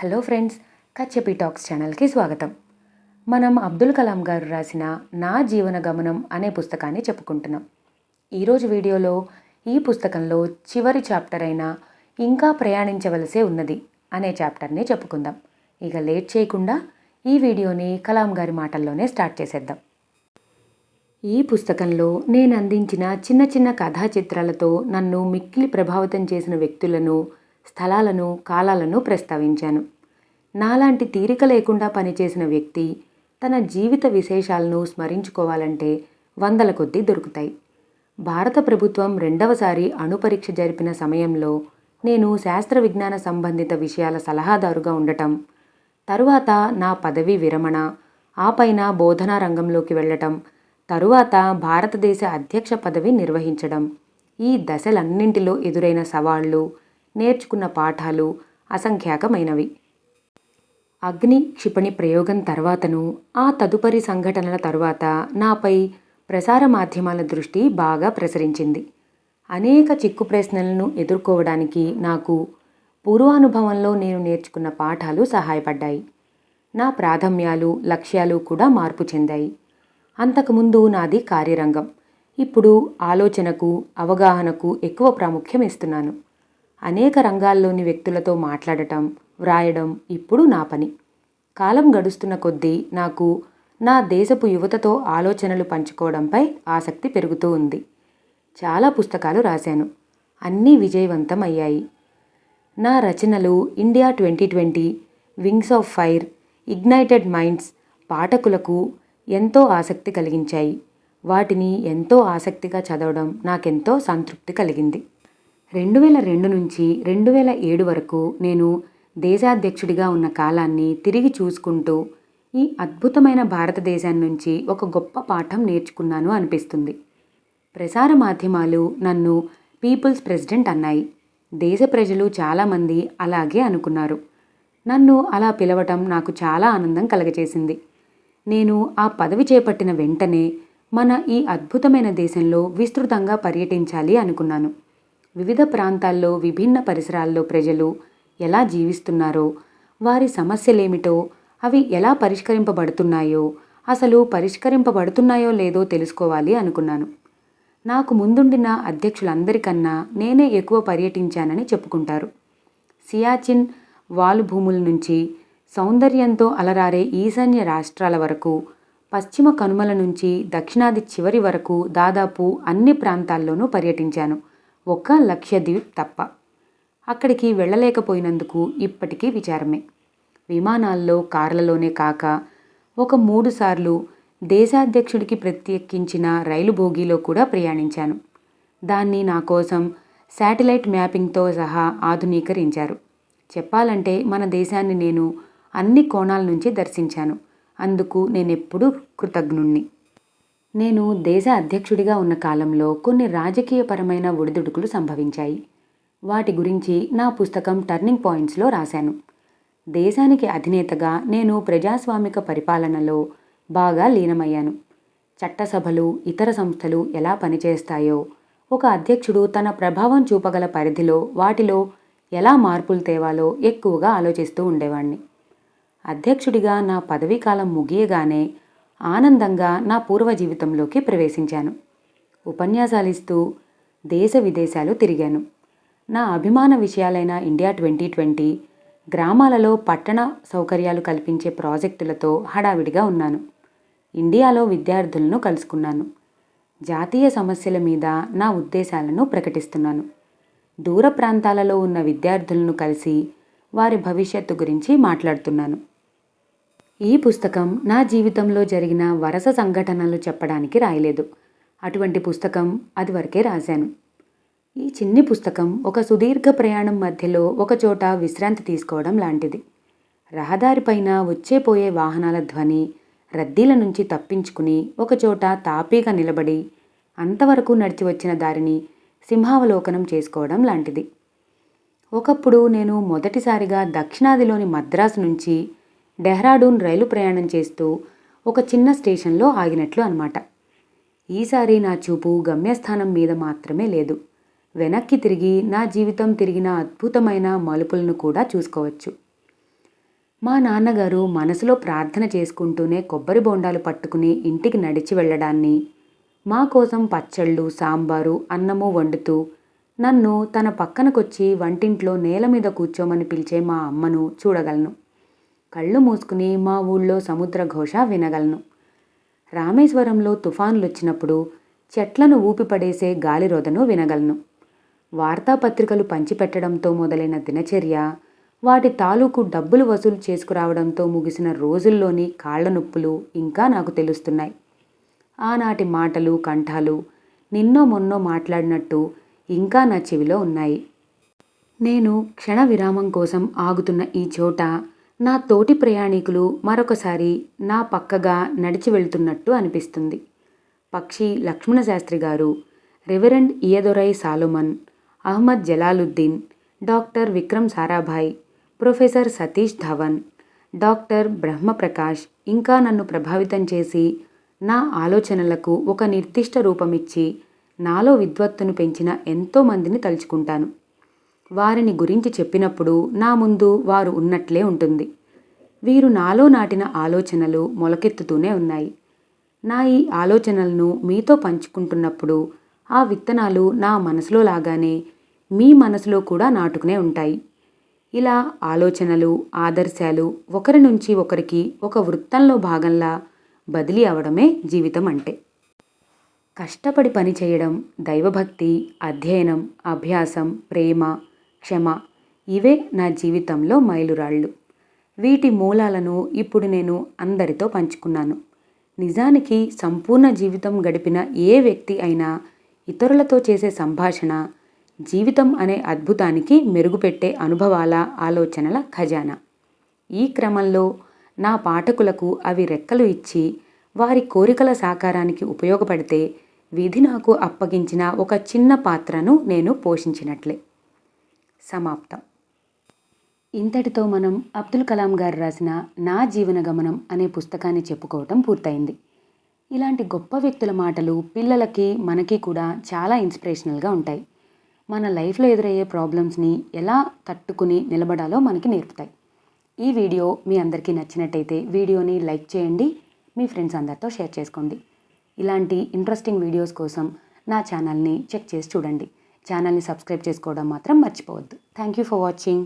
Hello friends Kachchapi talks ఛానల్కి స్వాగతం. మనం అబ్దుల్ కలాం గారు రాసిన నా జీవన గమనం అనే పుస్తకాన్ని చెప్పుకుంటున్నాం. ఈరోజు వీడియోలో ఈ పుస్తకంలో చివరి చాప్టర్ అయిన ఇంకా ప్రయాణించవలసే ఉన్నది అనే చాప్టర్ని చెప్పుకుందాం. ఇక లేట్ చేయకుండా ఈ వీడియోని కలాం గారి మాటల్లోనే స్టార్ట్ చేసేద్దాం. ఈ పుస్తకంలో నేను అందించిన చిన్న చిన్న కథా చిత్రాలతో నన్ను మిక్కిలి ప్రభావితం చేసిన వ్యక్తులను స్థలాలను కాలాలను ప్రస్తావించాను. నాలాంటి తీరిక లేకుండా పనిచేసిన వ్యక్తి తన జీవిత విశేషాలను స్మరించుకోవాలంటే వందల కొద్దీ దొరుకుతాయి. భారత ప్రభుత్వం రెండవసారి అణుపరీక్ష జరిపిన సమయంలో నేను శాస్త్ర విజ్ఞాన సంబంధిత విషయాల సలహాదారుగా ఉండటం తరువాత నా పదవీ విరమణ ఆ పైన బోధనా రంగంలోకి వెళ్ళటం తరువాత భారతదేశ అధ్యక్ష పదవి నిర్వహించడం ఈ దశలన్నింటిలో ఎదురైన సవాళ్ళు నేర్చుకున్న పాఠాలు అసంఖ్యాకమైనవి. అగ్ని క్షిపణి ప్రయోగం తర్వాతను ఆ తదుపరి సంఘటనల తరువాత నాపై ప్రసార మాధ్యమాల దృష్టి బాగా ప్రసరించింది. అనేక చిక్కు ప్రశ్నలను ఎదుర్కోవడానికి నాకు పూర్వానుభవంలో నేను నేర్చుకున్న పాఠాలు సహాయపడ్డాయి. నా ప్రాథమ్యాలు లక్ష్యాలు కూడా మార్పు చెందాయి. అంతకుముందు నాది కార్యరంగం. ఇప్పుడు ఆలోచనకు అవగాహనకు ఎక్కువ ప్రాముఖ్యం ఇస్తున్నాను. అనేక రంగాల్లోని వ్యక్తులతో మాట్లాడటం వ్రాయడం ఇప్పుడు నా పని. కాలం గడుస్తున్న కొద్దీ నాకు నా దేశపు యువతతో ఆలోచనలు పంచుకోవడంపై ఆసక్తి పెరుగుతూ ఉంది. చాలా పుస్తకాలు రాశాను. అన్నీ విజయవంతం అయ్యాయి నా రచనలు India twenty twenty wings of fire ignited minds పాఠకులకు ఎంతో ఆసక్తి కలిగించాయి. వాటిని ఎంతో ఆసక్తిగా చదవడం నాకెంతో సంతృప్తి కలిగింది. రెండు వేల రెండు నుంచి రెండు వేల ఏడు వరకు నేను దేశాధ్యక్షుడిగా ఉన్న కాలాన్ని తిరిగి చూసుకుంటూ ఈ అద్భుతమైన భారతదేశం నుంచి ఒక గొప్ప పాఠం నేర్చుకున్నాను అనిపిస్తుంది. ప్రసార మాధ్యమాలు నన్ను పీపుల్స్ ప్రెసిడెంట్ అన్నాయి. దేశ ప్రజలు చాలామంది అలాగే అనుకున్నారు. నన్ను అలా పిలవటం నాకు చాలా ఆనందం కలగజేసింది. నేను ఆ పదవి చేపట్టిన వెంటనే మన ఈ అద్భుతమైన దేశంలో విస్తృతంగా పర్యటించాలి అనుకున్నాను. వివిధ ప్రాంతాల్లో విభిన్న పరిసరాల్లో ప్రజలు ఎలా జీవిస్తున్నారో వారి సమస్యలేమిటో అవి ఎలా పరిష్కరింపబడుతున్నాయో అసలు పరిష్కరింపబడుతున్నాయో లేదో తెలుసుకోవాలి అనుకున్నాను. నాకు ముందుండిన అధ్యక్షులందరికన్నా నేనే ఎక్కువ పర్యటించానని చెప్పుకుంటారు. సియాచిన్ వాలు భూముల నుంచి సౌందర్యంతో అలరారే ఈశాన్య రాష్ట్రాల వరకు పశ్చిమ కనుమల నుంచి దక్షిణాది చివరి వరకు దాదాపు అన్ని ప్రాంతాల్లోనూ పర్యటించాను. ఒక్క లక్షద్వీప్ తప్ప. అక్కడికి వెళ్ళలేకపోయినందుకు ఇప్పటికీ విచారమే. విమానాల్లో కార్లలోనే కాక ఒక మూడుసార్లు దేశాధ్యక్షుడికి ప్రత్యేకించిన రైలు బోగీలో కూడా ప్రయాణించాను. దాన్ని నా కోసం శాటిలైట్ మ్యాపింగ్తో సహా ఆధునీకరించారు. చెప్పాలంటే మన దేశాన్ని నేను అన్ని కోణాల నుంచి దర్శించాను. అందుకు నేనెప్పుడూ కృతజ్ఞుణ్ణి. నేను దేశ అధ్యక్షుడిగా ఉన్న కాలంలో కొన్ని రాజకీయపరమైన ఒడిదుడుకులు సంభవించాయి. వాటి గురించి నా పుస్తకం టర్నింగ్ పాయింట్స్లో రాశాను. దేశానికి అధినేతగా నేను ప్రజాస్వామిక పరిపాలనలో బాగా లీనమయ్యాను. చట్టసభలు ఇతర సంస్థలు ఎలా పనిచేస్తాయో ఒక అధ్యక్షుడు తన ప్రభావం చూపగల పరిధిలో వాటిలో ఎలా మార్పులు తేవాలో ఎక్కువగా ఆలోచిస్తూ ఉండేవాణ్ణి. అధ్యక్షుడిగా నా పదవీ కాలం ముగియగానే ఆనందంగా నా పూర్వ జీవితంలోకి ప్రవేశించాను. ఉపన్యాసాలిస్తూ దేశ విదేశాలు తిరిగాను. నా అభిమాన విషయాలైన ఇండియా ట్వంటీ ట్వంటీ గ్రామాలలో పట్టణ సౌకర్యాలు కల్పించే ప్రాజెక్టులతో హడావిడిగా ఉన్నాను. ఇండియాలో విద్యార్థులను కలుసుకున్నాను. జాతీయ సమస్యల మీద నా ఉద్దేశాలను ప్రకటిస్తున్నాను. దూర ప్రాంతాలలో ఉన్న విద్యార్థులను కలిసి వారి భవిష్యత్తు గురించి మాట్లాడుతున్నాను. ఈ పుస్తకం నా జీవితంలో జరిగిన వరస సంఘటనలు చెప్పడానికి రాయలేదు. అటువంటి పుస్తకం అది వరకే రాశాను. ఈ చిన్ని పుస్తకం ఒక సుదీర్ఘ ప్రయాణం మధ్యలో ఒకచోట విశ్రాంతి తీసుకోవడం లాంటిది. రహదారిపైన వచ్చే పోయే వాహనాల ధ్వని రద్దీల నుంచి తప్పించుకుని ఒకచోట తాపీగా నిలబడి అంతవరకు నడిచి వచ్చిన దారిని సింహావలోకనం చేసుకోవడం లాంటిది. ఒకప్పుడు నేను మొదటిసారిగా దక్షిణాదిలోని మద్రాసు నుంచి డెహ్రాడూన్ రైలు ప్రయాణం చేస్తూ ఒక చిన్న స్టేషన్లో ఆగినట్లు అనమాట ఈసారి నా చూపు గమ్యస్థానం మీద మాత్రమే లేదు. వెనక్కి తిరిగి నా జీవితం తిరిగిన అద్భుతమైన మలుపులను కూడా చూసుకోవచ్చు. మా నాన్నగారు మనసులో ప్రార్థన చేసుకుంటూనే కొబ్బరి బొండాలు పట్టుకుని ఇంటికి నడిచి వెళ్ళడాన్ని మా కోసం పచ్చళ్ళు సాంబారు అన్నము వండుతూ నన్ను తన పక్కనకొచ్చి వంటింట్లో నేల మీద కూర్చోమని పిలిచే మా అమ్మను చూడగలను. కళ్ళు మూసుకుని మా ఊళ్ళో సముద్ర ఘోష వినగలను. రామేశ్వరంలో తుఫాన్లు వచ్చినప్పుడు చెట్లను ఊపిపడేసే గాలిరోదను వినగలను. వార్తాపత్రికలు పంచిపెట్టడంతో మొదలైన దినచర్య వాటి తాలూకు డబ్బులు వసూలు చేసుకురావడంతో ముగిసిన రోజుల్లోని కాళ్ళ నొప్పులు ఇంకా నాకు తెలుస్తున్నాయి. ఆనాటి మాటలు కంఠాలు నిన్నో మొన్నో మాట్లాడినట్టు ఇంకా నా చెవిలో ఉన్నాయి. నేను క్షణ విరామం కోసం ఆగుతున్న ఈ చోట నా తోటి ప్రయాణికులు మరొకసారి నా పక్కగా నడిచి వెళ్తున్నట్టు అనిపిస్తుంది. పక్షి లక్ష్మణ శాస్త్రి గారు reverend Iyadurai Solomon Ahmed Jalaluddin doctor Vikram Sarabhai professor Satish Dhawan doctor Brahm Prakash ఇంకా నన్ను ప్రభావితం చేసి నా ఆలోచనలకు ఒక నిర్దిష్ట రూపమిచ్చి నాలో విద్వత్తును పెంచిన ఎంతోమందిని తలుచుకుంటాను. వారిని గురించి చెప్పినప్పుడు నా ముందు వారు ఉన్నట్లే ఉంటుంది. వీరు నాలో నాటిన ఆలోచనలు మొలకెత్తుతూనే ఉన్నాయి. నా ఈ ఆలోచనలను మీతో పంచుకుంటున్నప్పుడు ఆ విత్తనాలు నా మనసులో లాగానే మీ మనసులో కూడా నాటుకునే ఉంటాయి. ఇలా ఆలోచనలు ఆదర్శాలు ఒకరి నుంచి ఒకరికి ఒక వృత్తంలో భాగంలా బదిలీ అవడమే జీవితం అంటే. కష్టపడి పని చేయడం దైవభక్తి అధ్యయనం అభ్యాసం ప్రేమ క్షమ. ఇవే నా జీవితంలో మైలురాళ్ళు. వీటి మూలాలను ఇప్పుడు నేను అందరితో పంచుకున్నాను. నిజానికి సంపూర్ణ జీవితం గడిపిన ఏ వ్యక్తి అయినా ఇతరులతో చేసే సంభాషణ జీవితం అనే అద్భుతానికి మెరుగుపెట్టే అనుభవాల ఆలోచనల ఖజానా. ఈ క్రమంలో నా పాఠకులకు అవి రెక్కలు ఇచ్చి వారి కోరికల సాకారానికి ఉపయోగపడితే విధి నాకు అప్పగించిన ఒక చిన్న పాత్రను నేను పోషించినట్లే. సమాప్తం. ఇంతటితో మనం అబ్దుల్ కలాం గారు రాసిన నా జీవన గమనం అనే పుస్తకాన్ని చెప్పుకోవటం పూర్తయింది. ఇలాంటి గొప్ప వ్యక్తుల మాటలు పిల్లలకి మనకి కూడా చాలా ఇన్స్పిరేషనల్గా ఉంటాయి. మన లైఫ్లో ఎదురయ్యే ప్రాబ్లమ్స్ని ఎలా తట్టుకుని నిలబడాలో మనకి నేర్పుతాయి. ఈ వీడియో మీ అందరికీ నచ్చినట్టయితే వీడియోని లైక్ చేయండి మీ ఫ్రెండ్స్ అందరితో షేర్ చేసుకోండి. ఇలాంటి ఇంట్రెస్టింగ్ వీడియోస్ కోసం నా ఛానల్ని చెక్ చేసి చూడండి. ఛానల్ని సబ్స్క్రైబ్ చేసుకోవడం మాత్రం మర్చిపోవద్దు. Thank you for watching